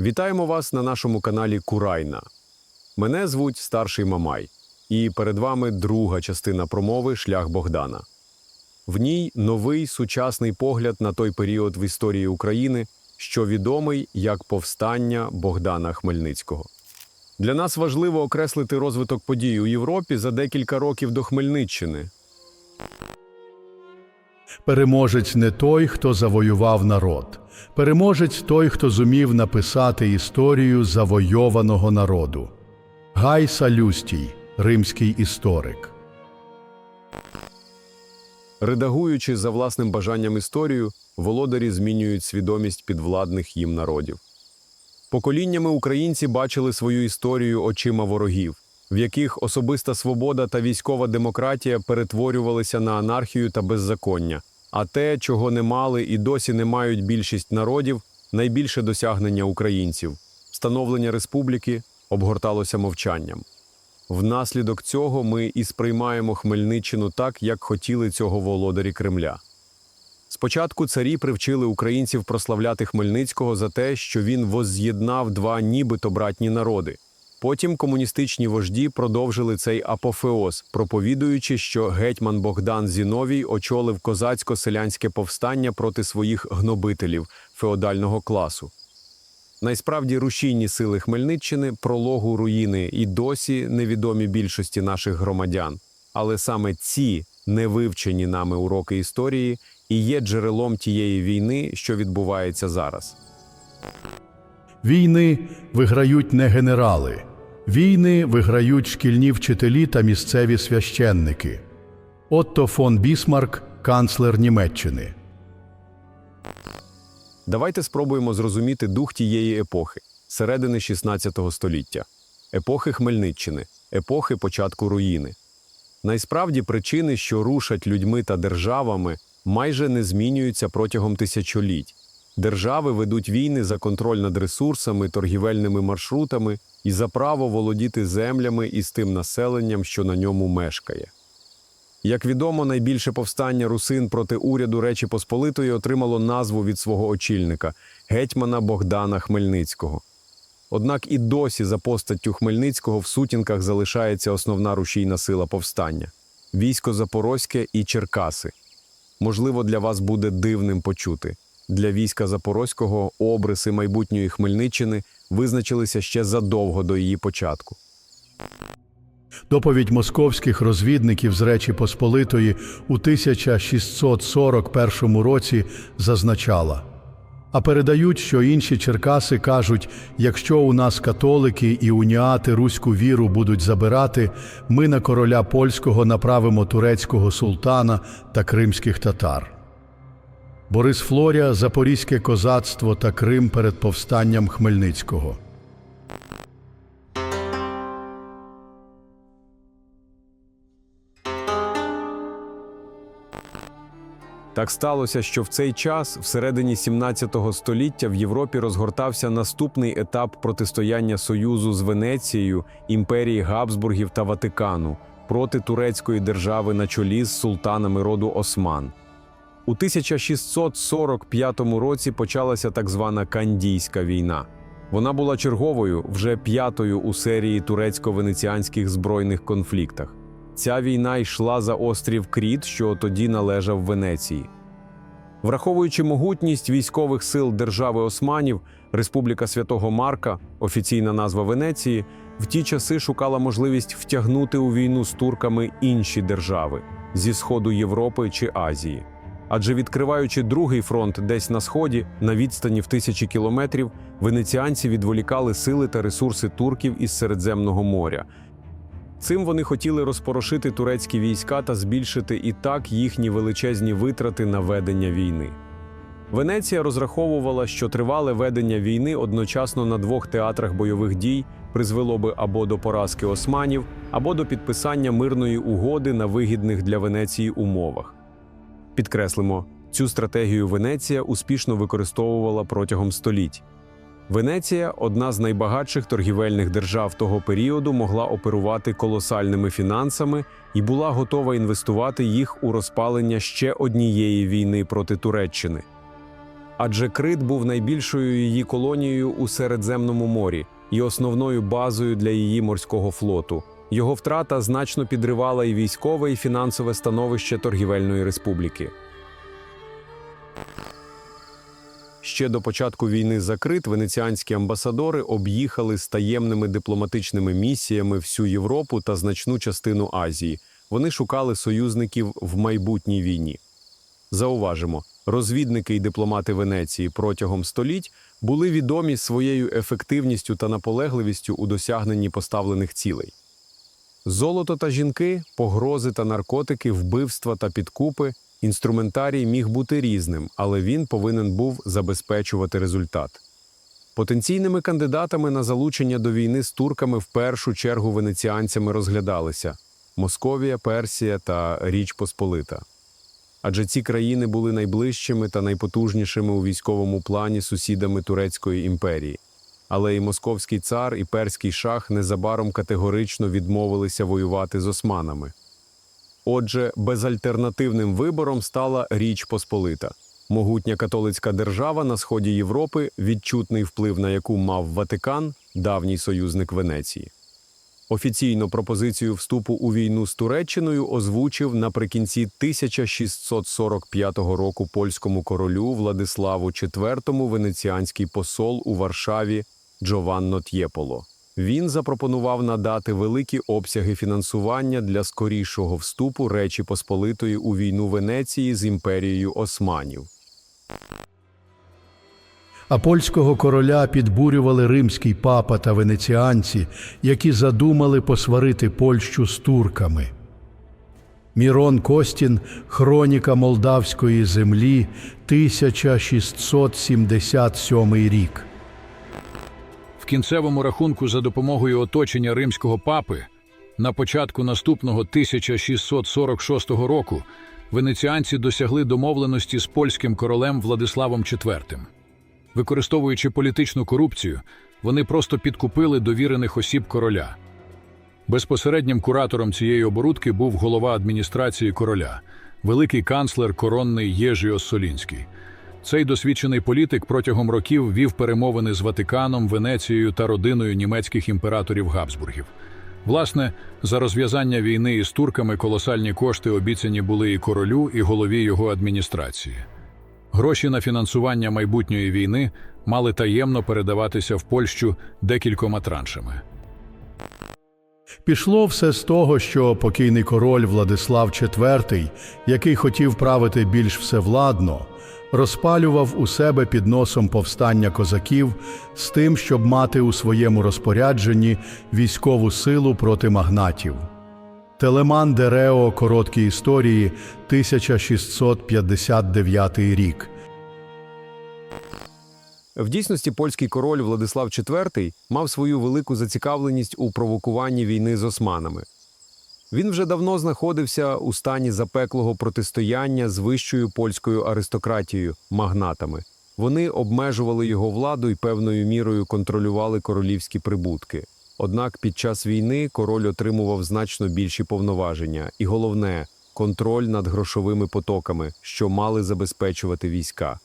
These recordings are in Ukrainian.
Вітаємо вас на нашому каналі Курайна. Мене звуть Старший Мамай, і перед вами друга частина промови Шлях Богдана. В ній новий сучасний погляд на той період в історії України, що відомий як повстання Богдана Хмельницького. Для нас важливо окреслити розвиток подій у Європі за декілька років до Хмельниччини. Переможець не той, хто завоював народ. Переможець той, хто зумів написати історію завойованого народу. Гай Салюстій, римський історик. Редагуючи за власним бажанням історію, володарі змінюють свідомість підвладних їм народів. Поколіннями українці бачили свою історію очима ворогів, в яких особиста свобода та військова демократія перетворювалися на анархію та беззаконня, а те, чого не мали і досі не мають більшість народів, найбільше досягнення українців. Встановлення республіки обгорталося мовчанням. Внаслідок цього ми і сприймаємо Хмельниччину так, як хотіли цього володарі Кремля. Спочатку царі привчили українців прославляти Хмельницького за те, що він возз'єднав два нібито братні народи. Потім комуністичні вожді продовжили цей апофеоз, проповідуючи, що гетьман Богдан Зіновій очолив козацько-селянське повстання проти своїх гнобителів феодального класу. Найсправді рушійні сили Хмельниччини прологу руїни і досі невідомі більшості наших громадян. Але саме ці невивчені нами уроки історії і є джерелом тієї війни, що відбувається зараз. Війни виграють не генерали. Війни виграють шкільні вчителі та місцеві священники. Отто фон Бісмарк, канцлер Німеччини. Давайте спробуємо зрозуміти дух тієї епохи, середини 16 століття, епохи Хмельниччини, епохи початку руїни. Найсправді причини, що рушать людьми та державами, майже не змінюються протягом тисячоліть. Держави ведуть війни за контроль над ресурсами, торгівельними маршрутами і за право володіти землями і з тим населенням, що на ньому мешкає. Як відомо, найбільше повстання русин проти уряду Речі Посполитої отримало назву від свого очільника гетьмана Богдана Хмельницького. Однак і досі за постаттю Хмельницького в сутінках залишається основна рушійна сила повстання військо Запорозьке і Черкаси. Можливо, для вас буде дивним почути. Для війська Запорозького обриси майбутньої Хмельниччини визначилися ще задовго до її початку. Доповідь московських розвідників з Речі Посполитої у 1641 році зазначала. А передають, що інші черкаси кажуть: якщо у нас католики і уніати руську віру будуть забирати, ми на короля польського направимо турецького султана та кримських татар. Борис Флоря, Запорізьке козацтво та Крим перед повстанням Хмельницького. Так сталося, що в цей час, всередині 17 століття, в Європі розгортався наступний етап протистояння Союзу з Венецією, імперії Габсбургів та Ватикану проти турецької держави на чолі з султанами роду Осман. У 1645 році почалася так звана Кандійська війна. Вона була черговою, вже п'ятою у серії турецько-венеціанських збройних конфліктах. Ця війна йшла за острів Кріт, що тоді належав Венеції. Враховуючи могутність військових сил держави Османів, Республіка Святого Марка, офіційна назва Венеції, в ті часи шукала можливість втягнути у війну з турками інші держави зі сходу Європи чи Азії. Адже відкриваючи другий фронт десь на сході, на відстані в тисячі кілометрів, венеціанці відволікали сили та ресурси турків із Середземного моря. Цим вони хотіли розпорошити турецькі війська та збільшити і так їхні величезні витрати на ведення війни. Венеція розраховувала, що тривале ведення війни одночасно на двох театрах бойових дій призвело би або до поразки османів, або до підписання мирної угоди на вигідних для Венеції умовах. Підкреслимо, цю стратегію Венеція успішно використовувала протягом століть. Венеція, одна з найбагатших торгівельних держав того періоду, могла оперувати колосальними фінансами і була готова інвестувати їх у розпалення ще однієї війни проти Туреччини. адже Крит був найбільшою її колонією у Середземному морі і основною базою для її морського флоту. Його втрата значно підривала і військове, і фінансове становище торгівельної республіки. Ще до початку війни за Крит венеціанські амбасадори об'їхали з таємними дипломатичними місіями всю Європу та значну частину Азії. Вони шукали союзників в майбутній війні. Зауважимо, розвідники і дипломати Венеції протягом століть були відомі своєю ефективністю та наполегливістю у досягненні поставлених цілей. Золото та жінки, погрози та наркотики, вбивства та підкупи інструментарій міг бути різним, але він повинен був забезпечувати результат. Потенційними кандидатами на залучення до війни з турками в першу чергу венеціанцями розглядалися Московія, Персія та Річ Посполита. Адже ці країни були найближчими та найпотужнішими у військовому плані сусідами Турецької імперії. Але і московський цар, і перський шах незабаром категорично відмовилися воювати з османами. Отже, безальтернативним вибором стала Річ Посполита, могутня католицька держава на сході Європи, відчутний вплив на яку мав Ватикан, давній союзник Венеції. Офіційно пропозицію вступу у війну з Туреччиною озвучив наприкінці 1645 року польському королю Владиславу IV венеціанський посол у Варшаві Джованно Т'єполо. Він запропонував надати великі обсяги фінансування для скорішого вступу Речі Посполитої у війну Венеції з імперією османів. А польського короля підбурювали римський папа та венеціанці, які задумали посварити Польщу з турками. Мірон Костін, Хроніка Молдавської землі, 1677 рік. В кінцевому рахунку за допомогою оточення римського папи на початку наступного 1646 року венеціанці досягли домовленості з польським королем Владиславом IV. Використовуючи політичну корупцію, вони просто підкупили довірених осіб короля. Безпосереднім куратором цієї оборудки був голова адміністрації короля, великий канцлер коронний Єжіос Солінський. Цей досвідчений політик протягом років вів перемовини з Ватиканом, Венецією та родиною німецьких імператорів Габсбургів. Власне, за розв'язання війни із турками колосальні кошти обіцяні були і королю, і голові його адміністрації. Гроші на фінансування майбутньої війни мали таємно передаватися в Польщу декількома траншами. Пішло все з того, що покійний король Владислав IV, який хотів правити більш всевладно, розпалював у себе під носом повстання козаків з тим, щоб мати у своєму розпорядженні військову силу проти магнатів. Телеман Дерео короткі історії 1659 рік. В дійсності польський король Владислав IV мав свою велику зацікавленість у провокуванні війни з османами. Він вже давно знаходився у стані запеклого протистояння з вищою польською аристократією магнатами. Вони обмежували його владу і певною мірою контролювали королівські прибутки. Однак під час війни король отримував значно більші повноваження, і головне контроль над грошовими потоками, що мали забезпечувати війська.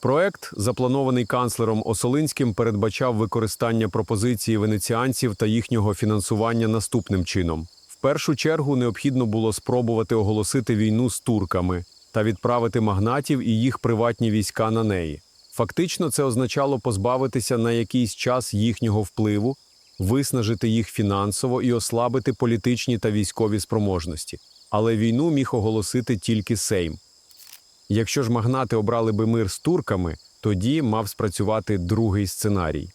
Проект, запланований канцлером Осолинським, передбачав використання пропозиції венеціанців та їхнього фінансування наступним чином. Першу чергу необхідно було спробувати оголосити війну з турками та відправити магнатів і їх приватні війська на неї. Фактично, це означало позбавитися на якийсь час їхнього впливу, виснажити їх фінансово і ослабити політичні та військові спроможності. Але війну міг оголосити тільки Сейм. Якщо ж магнати обрали би мир з турками, тоді мав спрацювати другий сценарій.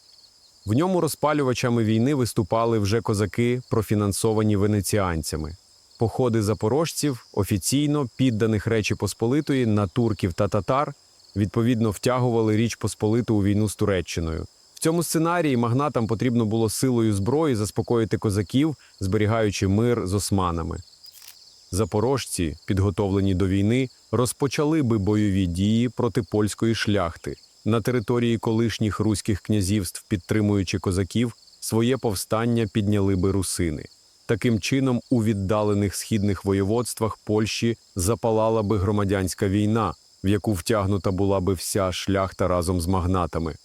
В ньому розпалювачами війни виступали вже козаки, профінансовані венеціанцями. Походи запорожців офіційно підданих Речі Посполитої на турків та татар відповідно втягували Річ Посполиту у війну з Туреччиною. В цьому сценарії магнатам потрібно було силою зброї заспокоїти козаків, зберігаючи мир з османами. Запорожці, підготовлені до війни, розпочали би бойові дії проти польської шляхти на території колишніх руських князівств, підтримуючи козаків, своє повстання підняли би русини. Таким чином, у віддалених східних воєводствах Польщі запалала би громадянська війна, в яку втягнута була би вся шляхта разом з магнатами.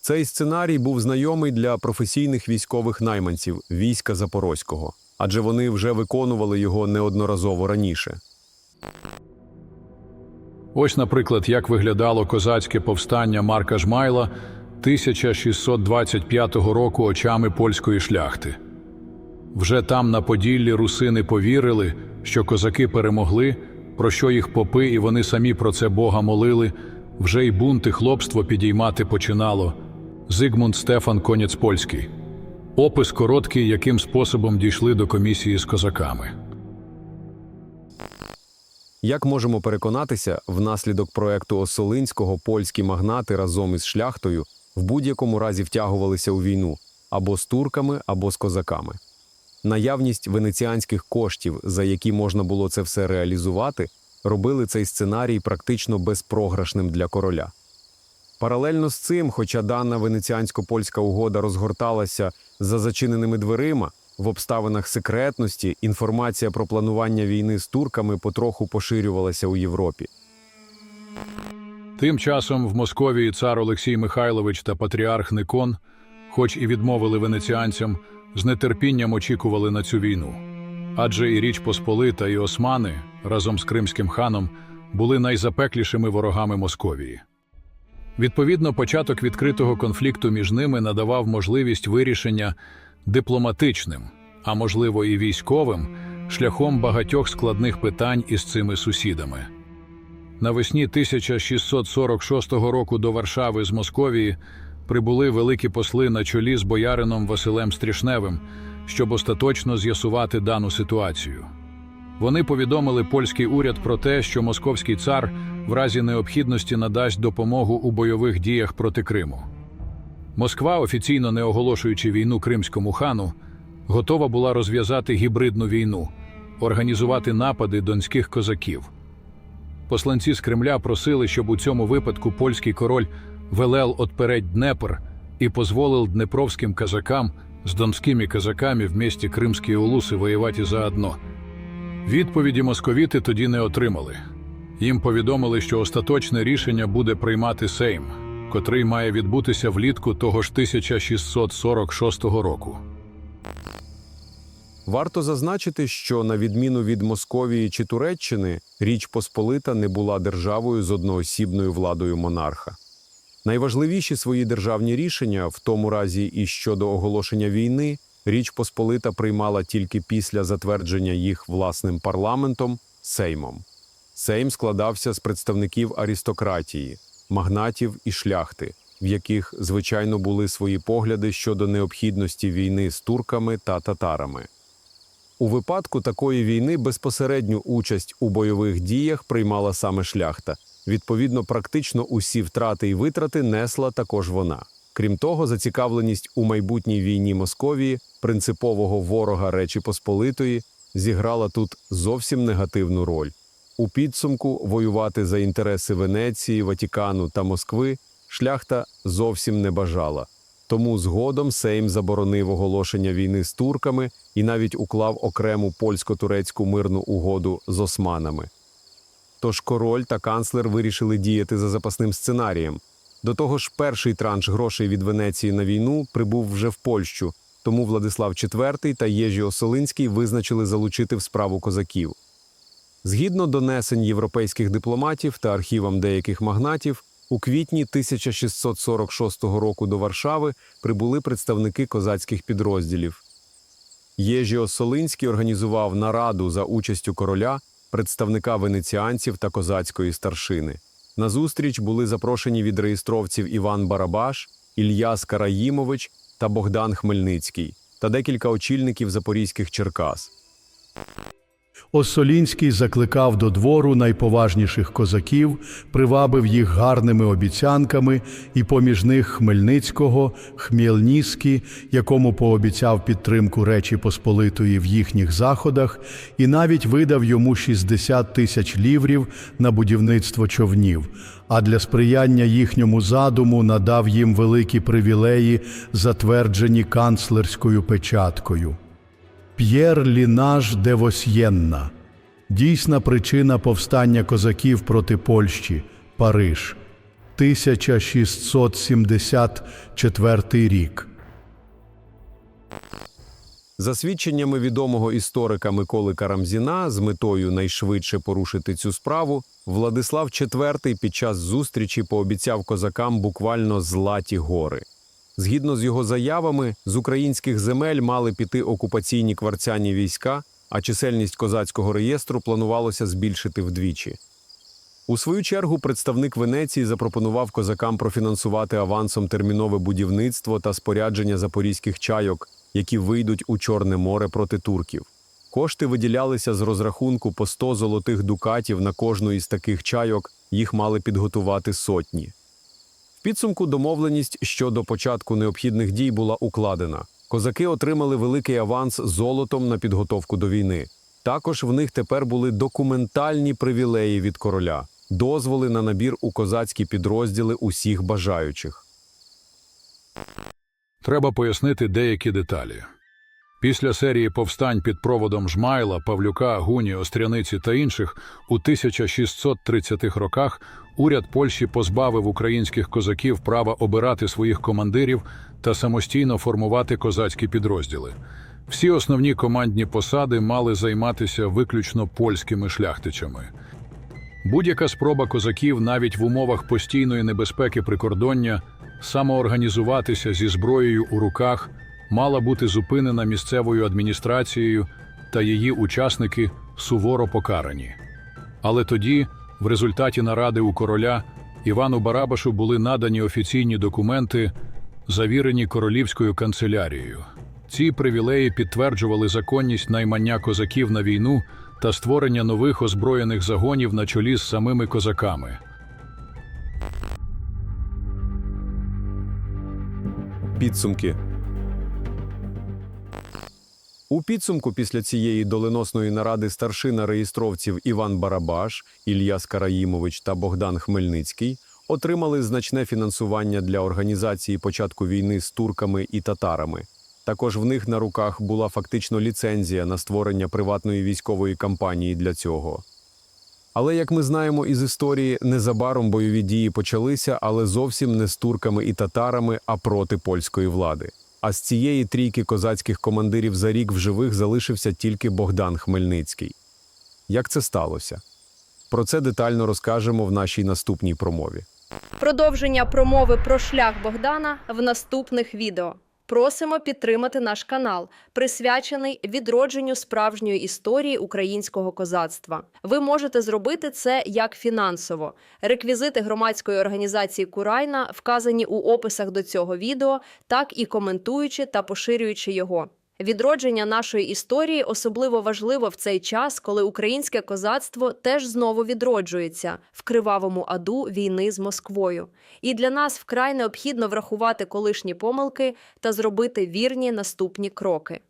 Цей сценарій був знайомий для професійних військових найманців війська Запорозького, адже вони вже виконували його неодноразово раніше. Ось, наприклад, як виглядало козацьке повстання Марка Жмайла 1625 року очами польської шляхти. Вже там, на Поділлі, русини повірили, що козаки перемогли, про що їх попи, і вони самі про це Бога молили, вже й бунт і хлопство підіймати починало. Зигмунд Стефан Конець Польський. Опис короткий, яким способом дійшли до комісії з козаками. Як можемо переконатися, внаслідок проекту Осолинського польські магнати разом із шляхтою в будь-якому разі втягувалися у війну або з турками, або з козаками. Наявність венеціанських коштів, за які можна було це все реалізувати, робили цей сценарій практично безпрограшним для короля. Паралельно з цим, хоча дана венеціансько-польська угода розгорталася за зачиненими дверима, в обставинах секретності інформація про планування війни з турками потроху поширювалася у Європі. Тим часом в Московії цар Олексій Михайлович та патріарх Никон, хоч і відмовили венеціанцям, з нетерпінням очікували на цю війну. Адже і Річ Посполита, і Османи разом з кримським ханом були найзапеклішими ворогами Московії. Відповідно, початок відкритого конфлікту між ними надавав можливість вирішення дипломатичним, а можливо і військовим, шляхом багатьох складних питань із цими сусідами. Навесні 1646 року до Варшави з Московії прибули великі посли на чолі з боярином Василем Стрішневим, щоб остаточно з'ясувати дану ситуацію. Вони повідомили польський уряд про те, що московський цар в разі необхідності надасть допомогу у бойових діях проти Криму. Москва, офіційно не оголошуючи війну кримському хану, готова була розв'язати гібридну війну, організувати напади донських козаків. Посланці з Кремля просили, щоб у цьому випадку польський король велел отпереть Днепр і позволив днепровським казакам з донськими казаками в місті Кримські Улуси воювати заодно. Відповіді московіти тоді не отримали. Їм повідомили, що остаточне рішення буде приймати Сейм, котрий має відбутися влітку того ж 1646 року. Варто зазначити, що на відміну від Московії чи Туреччини, Річ Посполита не була державою з одноосібною владою монарха. Найважливіші свої державні рішення, в тому разі і щодо оголошення війни, Річ Посполита приймала тільки після затвердження їх власним парламентом Сеймом. Сейм складався з представників аристократії, магнатів і шляхти, в яких, звичайно, були свої погляди щодо необхідності війни з турками та татарами. У випадку такої війни безпосередню участь у бойових діях приймала саме шляхта. Відповідно, практично усі втрати і витрати несла також вона. Крім того, зацікавленість у майбутній війні Московії, принципового ворога Речі Посполитої, зіграла тут зовсім негативну роль. У підсумку воювати за інтереси Венеції, Ватікану та Москви шляхта зовсім не бажала. Тому згодом Сейм заборонив оголошення війни з турками і навіть уклав окрему польсько-турецьку мирну угоду з османами. Тож король та канцлер вирішили діяти за запасним сценарієм. До того ж, перший транш грошей від Венеції на війну прибув вже в Польщу, тому Владислав IV та Єжі Осолинський визначили залучити в справу козаків. Згідно донесень європейських дипломатів та архівам деяких магнатів, у квітні 1646 року до Варшави прибули представники козацьких підрозділів. Єжі Осолинський організував нараду за участю короля, представника венеціанців та козацької старшини. На зустріч були запрошені від реєстровців Іван Барабаш, Ілья Скараїмович та Богдан Хмельницький та декілька очільників запорізьких Черкас. Осолінський закликав до двору найповажніших козаків, привабив їх гарними обіцянками, і поміж них Хмельницького, Хмєлніський, якому пообіцяв підтримку Речі Посполитої в їхніх заходах, і навіть видав йому 60 тисяч ліврів на будівництво човнів. А для сприяння їхньому задуму надав їм великі привілеї, затверджені канцлерською печаткою. П'єр Лінаж де Восьєнна. Дійсна причина повстання козаків проти Польщі Париж. 1674 рік. За свідченнями відомого історика Миколи Карамзіна, з метою найшвидше порушити цю справу, Владислав IV під час зустрічі пообіцяв козакам буквально златі гори. Згідно з його заявами, з українських земель мали піти окупаційні кварцяні війська, а чисельність козацького реєстру планувалося збільшити вдвічі. У свою чергу представник Венеції запропонував козакам профінансувати авансом термінове будівництво та спорядження запорізьких чайок, які вийдуть у Чорне море проти турків. Кошти виділялися з розрахунку по 100 золотих дукатів на кожну із таких чайок, їх мали підготувати сотні. Підсумку домовленість щодо початку необхідних дій була укладена. Козаки отримали великий аванс золотом на підготовку до війни. Також в них тепер були документальні привілеї від короля, дозволи на набір у козацькі підрозділи усіх бажаючих. Треба пояснити деякі деталі. Після серії повстань під проводом Жмайла, Павлюка, Гуні, Остряниці та інших у 1630-х роках уряд Польщі позбавив українських козаків права обирати своїх командирів та самостійно формувати козацькі підрозділи. Всі основні командні посади мали займатися виключно польськими шляхтичами. Будь-яка спроба козаків навіть в умовах постійної небезпеки прикордоння самоорганізуватися зі зброєю у руках мала бути зупинена місцевою адміністрацією та її учасники суворо покарані. Але тоді, в результаті наради у короля, Івану Барабашу були надані офіційні документи, завірені королівською канцелярією. Ці привілеї підтверджували законність наймання козаків на війну та створення нових озброєних загонів на чолі з самими козаками. Підсумки. У підсумку після цієї доленосної наради старшина реєстровців Іван Барабаш, Ілля Скараїмович та Богдан Хмельницький отримали значне фінансування для організації початку війни з турками і татарами. Також в них на руках була фактично ліцензія на створення приватної військової кампанії для цього. Але, як ми знаємо із історії, незабаром бойові дії почалися, але зовсім не з турками і татарами, а проти польської влади. А з цієї трійки козацьких командирів за рік в живих залишився тільки Богдан Хмельницький. Як це сталося? Про це детально розкажемо в нашій наступній промові. Продовження промови про шлях Богдана в наступних відео. Просимо підтримати наш канал, присвячений відродженню справжньої історії українського козацтва. Ви можете зробити це як фінансово. Реквізити громадської організації Курайна вказані у описах до цього відео, так і коментуючи та поширюючи його. Відродження нашої історії особливо важливо в цей час, коли українське козацтво теж знову відроджується в кривавому аду війни з Москвою. І для нас вкрай необхідно врахувати колишні помилки та зробити вірні наступні кроки.